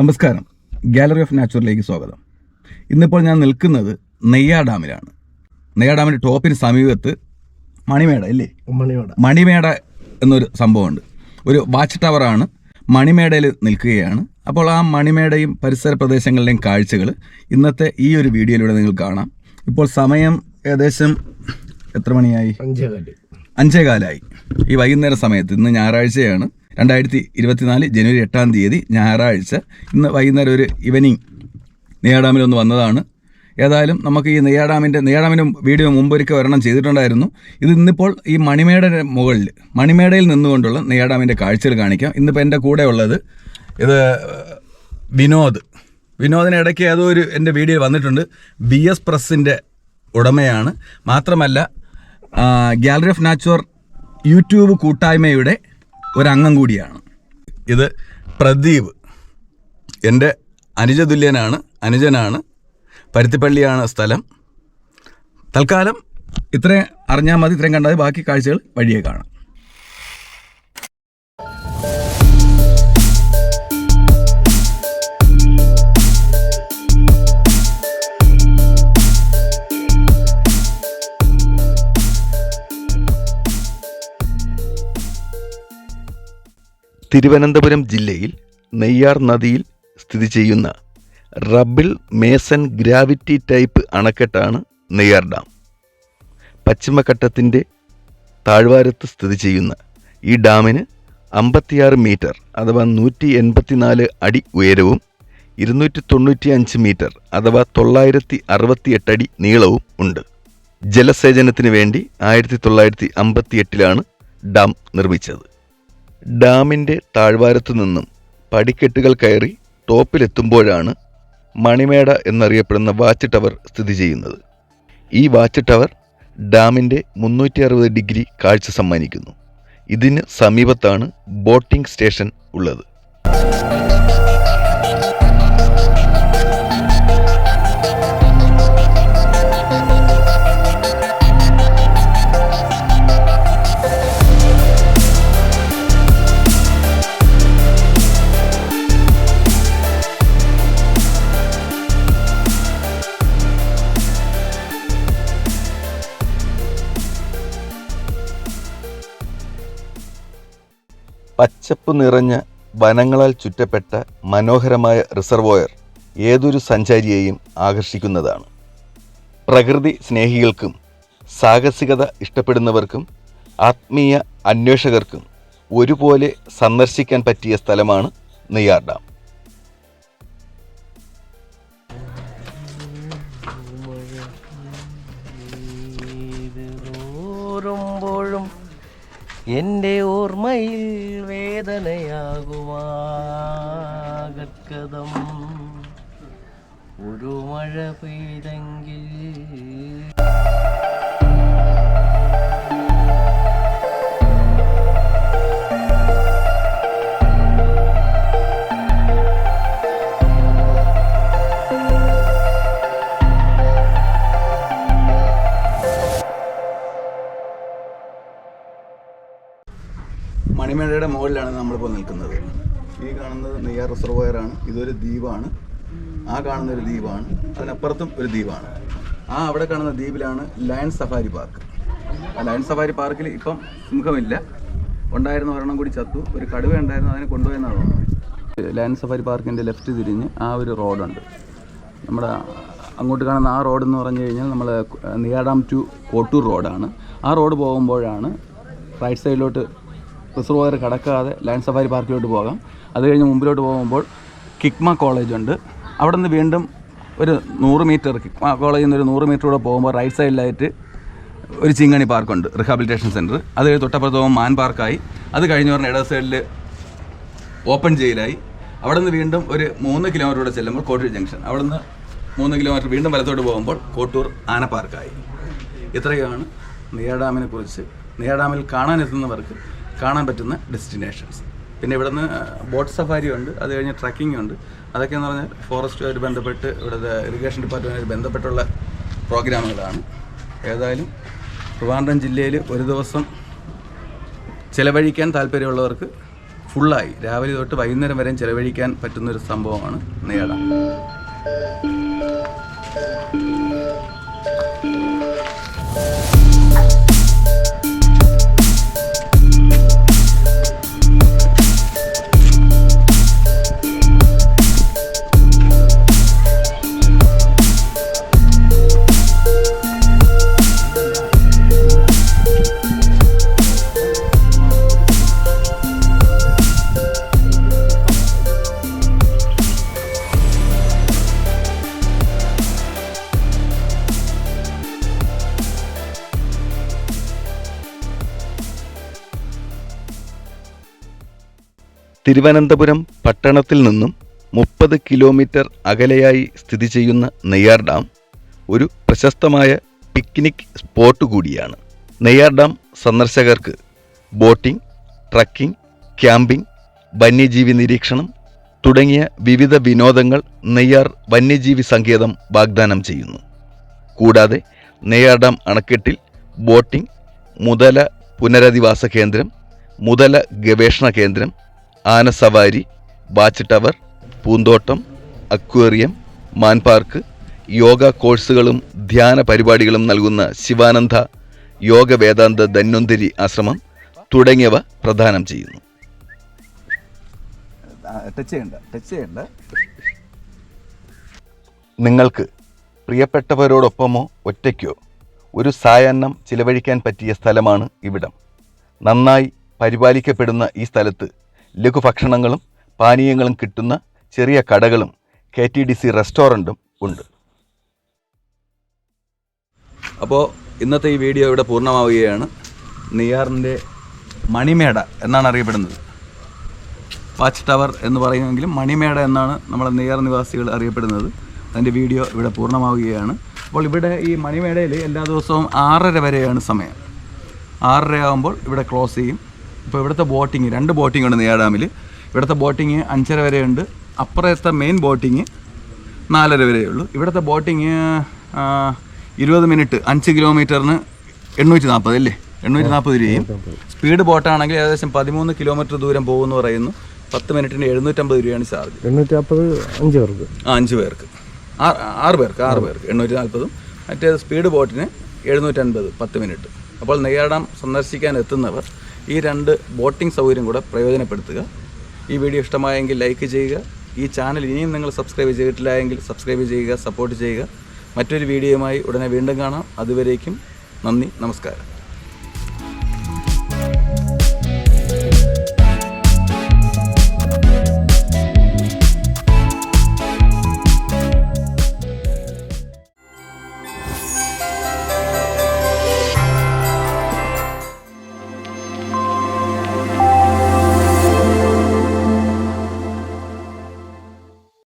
നമസ്കാരം. Gallery of നാച്ചുറലിലേക്ക് സ്വാഗതം. ഇന്നിപ്പോൾ ഞാൻ നിൽക്കുന്നത് നെയ്യാ ഡാമിലാണ്. നെയ്യാ ഡാമിന്റെ ടോപ്പിന് സമീപത്ത് മണിമേട ഇല്ലേ? മണിമേട. മണിമേട എന്നൊരു സംഭവമുണ്ട്. ഒരു വാച്ച് ടവറാണ് മണിമേടയിൽ നിൽക്കുകയാണ്. അപ്പോൾ ആ മണിമേടയും പരിസര പ്രദേശങ്ങളിലെയും കാഴ്ചകൾ ഇന്നത്തെ ഈ ഒരു വീഡിയോയിലൂടെ നിങ്ങൾ കാണാം. ഇപ്പോൾ സമയം ഏകദേശം എത്ര മണിയായി? അഞ്ചേകാൽ. അഞ്ചേകാലായി. ഈ വൈകുന്നേര സമയത്ത് ഇന്ന് ഞായറാഴ്ചയാണ്. രണ്ടായിരത്തി ഇരുപത്തിനാല് ജനുവരി എട്ടാം തീയതി ഞായറാഴ്ച ഇന്ന് വൈകുന്നേരം ഒരു ഈവനിങ് നെയ്യാഡാമിലൊന്ന് വന്നതാണ്. ഏതായാലും നമുക്ക് ഈ നെയ്യാഡാമിന്റെ നെയ്യാഡാമിന്റെ വീഡിയോ മുമ്പൊരിക്കൽ ഒരെണ്ണം ചെയ്തിട്ടുണ്ടായിരുന്നു. ഇത് ഇന്നിപ്പോൾ ഈ മണിമേടയുടെ മുകളിൽ മണിമേടയിൽ നിന്നുകൊണ്ടുള്ള നെയ്യാഡാമിന്റെ കാഴ്ചകൾ കാണിക്കാം. ഇന്നിപ്പോൾ എന്റെ കൂടെ ഉള്ളത് ഇത് വിനോദ്. വിനോദിന് ഇടയ്ക്ക് ഏതോ ഒരു എന്റെ വീഡിയോ വന്നിട്ടുണ്ട്. ബി എസ് പ്രസ്സിന്റെ ഉടമയാണ്. മാത്രമല്ല ഗാലറി ഓഫ് നാച്ചുറൽ യൂട്യൂബ് കൂട്ടായ്മയുടെ ഒരംഗം കൂടിയാണ്. ഇത് പ്രദീപ്. എന്റെ അനുജതുല്യനാണ് അനുജനാണ് പരുത്തിപ്പള്ളിയാണ് സ്ഥലം. തൽക്കാലം ഇത്രയും അറിഞ്ഞാൽ മതി ഇത്രയും കണ്ടാൽ ബാക്കി കാഴ്ചകൾ വഴിയെ കാണാം. തിരുവനന്തപുരം ജില്ലയിൽ നെയ്യാർ നദിയിൽ സ്ഥിതി ചെയ്യുന്ന റബിൾ മേസൺ ഗ്രാവിറ്റി ടൈപ്പ് അണക്കെട്ടാണ് നെയ്യാർ ഡാം. പശ്ചിമഘട്ടത്തിന്റെ താഴ്വാരത്ത് സ്ഥിതി ചെയ്യുന്ന ഈ ഡാമിന് അമ്പത്തിയാറ് മീറ്റർ അഥവാ നൂറ്റി എൺപത്തിനാല് അടി ഉയരവും ഇരുന്നൂറ്റി തൊണ്ണൂറ്റി അഞ്ച് മീറ്റർ അഥവാ തൊള്ളായിരത്തി അറുപത്തിയെട്ട് അടി നീളവും ഉണ്ട്. ജലസേചനത്തിന് വേണ്ടി ആയിരത്തി തൊള്ളായിരത്തി അമ്പത്തി എട്ടിലാണ് ഡാം നിർമ്മിച്ചത്. ഡാമിന്റെ താഴ്വാരത്തു നിന്നും പടിക്കെട്ടുകൾ കയറി ടോപ്പിലെത്തുമ്പോഴാണ് മണിമേട എന്നറിയപ്പെടുന്ന വാച്ച് ടവർ സ്ഥിതി ചെയ്യുന്നത്. ഈ വാച്ച് ടവർ ഡാമിന്റെ മുന്നൂറ്റി അറുപത് ഡിഗ്രി കാഴ്ച സമ്മാനിക്കുന്നു. ഇതിന് സമീപത്താണ് ബോട്ടിംഗ് സ്റ്റേഷൻ ഉള്ളത്. പച്ചപ്പ് നിറഞ്ഞ വനങ്ങളാൽ ചുറ്റപ്പെട്ട മനോഹരമായ റിസർവോയർ ഏതൊരു സഞ്ചാരിയെയും ആകർഷിക്കുന്നതാണ്. പ്രകൃതി സ്നേഹികൾക്കും സാഹസികത ഇഷ്ടപ്പെടുന്നവർക്കും ആത്മീയ അന്വേഷകർക്കും ഒരുപോലെ സന്ദർശിക്കാൻ പറ്റിയ സ്ഥലമാണ് നെയ്യാർ ഡാം. എന്റെ ഓർമ്മയിൽ വേദനയാകുവാകർക്കതം ഒരു മഴ പെയ്തെങ്കിൽ മണിമേടയുടെ മുകളിലാണ് നമ്മളിപ്പോൾ നിൽക്കുന്നത്. ഈ കാണുന്നത് നെയ്യാർ റിസർവോയറാണ്. ഇതൊരു ദ്വീപാണ്. ആ കാണുന്ന ഒരു ദ്വീപാണ്. അതിനപ്പുറത്തും ഒരു ദ്വീപാണ്. ആ അവിടെ കാണുന്ന ദ്വീപിലാണ് ലയൺ സഫാരി പാർക്ക് ആ ലയൺ സഫാരി പാർക്കിൽ ഇപ്പം സിംഹമില്ല. ഉണ്ടായിരുന്ന ഒരെണ്ണം കൂടി ചത്തു. ഒരു കടുവ ഉണ്ടായിരുന്നു അതിനെ കൊണ്ടുപോയെന്നാണ് തോന്നുന്നത്. ലയൺ സഫാരി പാർക്കിന്റെ ലെഫ്റ്റ് തിരിഞ്ഞ് ആ ഒരു റോഡുണ്ട്. നമ്മുടെ അങ്ങോട്ട് കാണുന്ന ആ റോഡ് എന്ന് പറഞ്ഞു കഴിഞ്ഞാൽ നമ്മൾ നെയ്യാഡാം ടു കോട്ടൂർ റോഡാണ്. ആ റോഡ് പോകുമ്പോഴാണ് റൈറ്റ് സൈഡിലോട്ട് റിസർവോയർ കടക്കാതെ ലാൻഡ് സഫാരി പാർക്കിലോട്ട് പോകാം. അത് കഴിഞ്ഞ് മുമ്പിലോട്ട് പോകുമ്പോൾ കിക്മ കോളേജ് ഉണ്ട്. അവിടെ നിന്ന് വീണ്ടും ഒരു നൂറ് മീറ്റർ കിക്മ കോളേജിൽ നിന്ന് ഒരു നൂറ് മീറ്റർ കൂടെ പോകുമ്പോൾ റൈറ്റ് സൈഡിലായിട്ട് ഒരു ചിങ്ങണി പാർക്കുണ്ട് റിഹാബിലിറ്റേഷൻ സെന്റർ അത് കഴിഞ്ഞ് തൊട്ടപ്പുറത്ത് പോകുമ്പോൾ മാൻ പാർക്കായി. അത് കഴിഞ്ഞ് പറഞ്ഞ ഇടത് സൈഡിൽ ഓപ്പൺ ജയിലായി അവിടെ നിന്ന് വീണ്ടും ഒരു മൂന്ന് കിലോമീറ്റർ കൂടെ ചെല്ലുമ്പോൾ കോട്ടൂർ ജംഗ്ഷൻ അവിടെ നിന്ന് മൂന്ന് കിലോമീറ്റർ വീണ്ടും വലത്തോട്ട് പോകുമ്പോൾ കോട്ടൂർ ആന പാർക്കായി. ഇത്രയാണ് നെയ്യാഡാമിനെ കുറിച്ച്. നെയ്യാഡാമിൽ കാണാനെത്തുന്നവർക്ക് കാണാൻ പറ്റുന്ന ഡെസ്റ്റിനേഷൻസ് പിന്നെ ഇവിടുന്ന് ബോട്ട് സഫാരി ഉണ്ട് അത് കഴിഞ്ഞ് ട്രക്കിംഗ് ഉണ്ട്. അതൊക്കെ എന്ന് പറഞ്ഞാൽ ഫോറസ്റ്റുമായിട്ട് ബന്ധപ്പെട്ട് ഇവിടുത്തെ ഇറിഗേഷൻ ഡിപ്പാർട്ട്മെന്റുമായി ബന്ധപ്പെട്ടുള്ള പ്രോഗ്രാമുകളാണ്. ഏതായാലും ട്രിവാൻഡ്രം ജില്ലയിൽ ഒരു ദിവസം ചിലവഴിക്കാൻ താല്പര്യമുള്ളവർക്ക് ഫുള്ളായി രാവിലെ തൊട്ട് വൈകുന്നേരം വരെയും ചിലവഴിക്കാൻ പറ്റുന്നൊരു സംഭവമാണ് നേട. ഡാം തിരുവനന്തപുരം പട്ടണത്തിൽ നിന്നും മുപ്പത് കിലോമീറ്റർ അകലെയായി സ്ഥിതി ചെയ്യുന്ന നെയ്യാർ ഡാം ഒരു പ്രശസ്തമായ പിക്നിക് സ്പോട്ട് കൂടിയാണ്. നെയ്യാർ ഡാം സന്ദർശകർക്ക് ബോട്ടിംഗ് ട്രക്കിംഗ് ക്യാമ്പിംഗ് വന്യജീവി നിരീക്ഷണം തുടങ്ങിയ വിവിധ വിനോദങ്ങൾ നെയ്യാർ വന്യജീവി സങ്കേതം വാഗ്ദാനം ചെയ്യുന്നു. കൂടാതെ നെയ്യാർ ഡാം അണക്കെട്ടിൽ ബോട്ടിംഗ് മുതല പുനരധിവാസ കേന്ദ്രം മുതല ഗവേഷണ കേന്ദ്രം ആനസവാരി വാച്ച് ടവർ പൂന്തോട്ടം അക്വേറിയം മാൻപാർക്ക് യോഗ കോഴ്സുകളും ധ്യാന പരിപാടികളും നൽകുന്ന ശിവാനന്ദ യോഗ വേദാന്ത ധന്വന്തരി ആശ്രമം തുടങ്ങിയവ പ്രദാനം ചെയ്യുന്നു. ടച്ച് ചെയ്യണ്ട ടച്ച് ചെയ്യണ്ട. നിങ്ങൾക്ക് പ്രിയപ്പെട്ടവരോടൊപ്പമോ ഒറ്റയ്ക്കോ ഒരു സായാഹ്നം ചിലവഴിക്കാൻ പറ്റിയ സ്ഥലമാണ് ഇവിടം. നന്നായി പരിപാലിക്കപ്പെടുന്ന ഈ സ്ഥലത്ത് ലഘുഭക്ഷണങ്ങളും പാനീയങ്ങളും കിട്ടുന്ന ചെറിയ കടകളും കെ ടി ഡി സി റെസ്റ്റോറന്റും ഉണ്ട്. അപ്പോൾ ഇന്നത്തെ ഈ വീഡിയോ ഇവിടെ പൂർണമാവുകയാണ്. നെയ്യാറിന്റെ മണിമേട എന്നാണ് അറിയപ്പെടുന്നത്. വാച്ച് ടവർ എന്ന് പറയുമെങ്കിലും മണിമേട എന്നാണ് നമ്മുടെ നെയ്യാർ നിവാസികൾ അറിയപ്പെടുന്നത്. അതിന്റെ വീഡിയോ ഇവിടെ പൂർണമാവുകയാണ്. അപ്പോൾ ഇവിടെ ഈ മണിമേടയിൽ എല്ലാ ദിവസവും ആറര വരെയാണ് സമയം. ആറര ആകുമ്പോൾ ഇവിടെ ക്ലോസ് ചെയ്യും. ഇപ്പോൾ ഇവിടുത്തെ ബോട്ടിങ് രണ്ട് ബോട്ടിംഗ് ഉണ്ട് നെയ്യാർ ഡാമിൽ ഇവിടുത്തെ ബോട്ടിങ് അഞ്ചര വരെയുണ്ട്. അപ്പുറത്തെ മെയിൻ ബോട്ടിങ് നാലര വരെ ഉള്ളൂ. ഇവിടുത്തെ ബോട്ടിങ് ഇരുപത് മിനിറ്റ് അഞ്ച് കിലോമീറ്ററിന് എണ്ണൂറ്റി നാൽപ്പത് അല്ലേ? എണ്ണൂറ്റി നാൽപ്പത് രൂപയും. സ്പീഡ് ബോട്ടാണെങ്കിൽ ഏകദേശം പതിമൂന്ന് കിലോമീറ്റർ ദൂരം പോകുമെന്ന് പറയുന്നു. പത്ത് മിനിറ്റിന് എഴുന്നൂറ്റമ്പത് രൂപയാണ് ചാർജ് എണ്ണൂറ്റി നാൽപ്പത് അഞ്ച് പേർക്ക്. ആ അഞ്ച് പേർക്ക്. ആറ് ആറ് പേർക്ക് ആറ് പേർക്ക്. എണ്ണൂറ്റി നാൽപ്പതും മറ്റേ സ്പീഡ് ബോട്ടിന് എഴുന്നൂറ്റൻപത് പത്ത് മിനിറ്റ് അപ്പോൾ നെയ്യാർ ഡാം സന്ദർശിക്കാൻ എത്തുന്നവർ ഈ രണ്ട് ബോട്ടിംഗ് സൗകര്യം കൂടെ പ്രയോജനപ്പെടുത്തുക. ഈ വീഡിയോ ഇഷ്ടമായെങ്കിൽ ലൈക്ക് ചെയ്യുക. ഈ ചാനൽ ഇനിയും നിങ്ങൾ സബ്സ്ക്രൈബ് ചെയ്തിട്ടില്ല എങ്കിൽ സബ്സ്ക്രൈബ് ചെയ്യുക സപ്പോർട്ട് ചെയ്യുക. മറ്റൊരു വീഡിയോയുമായി ഉടനെ വീണ്ടും കാണാം. അതുവരേക്കും നന്ദി നമസ്കാരം.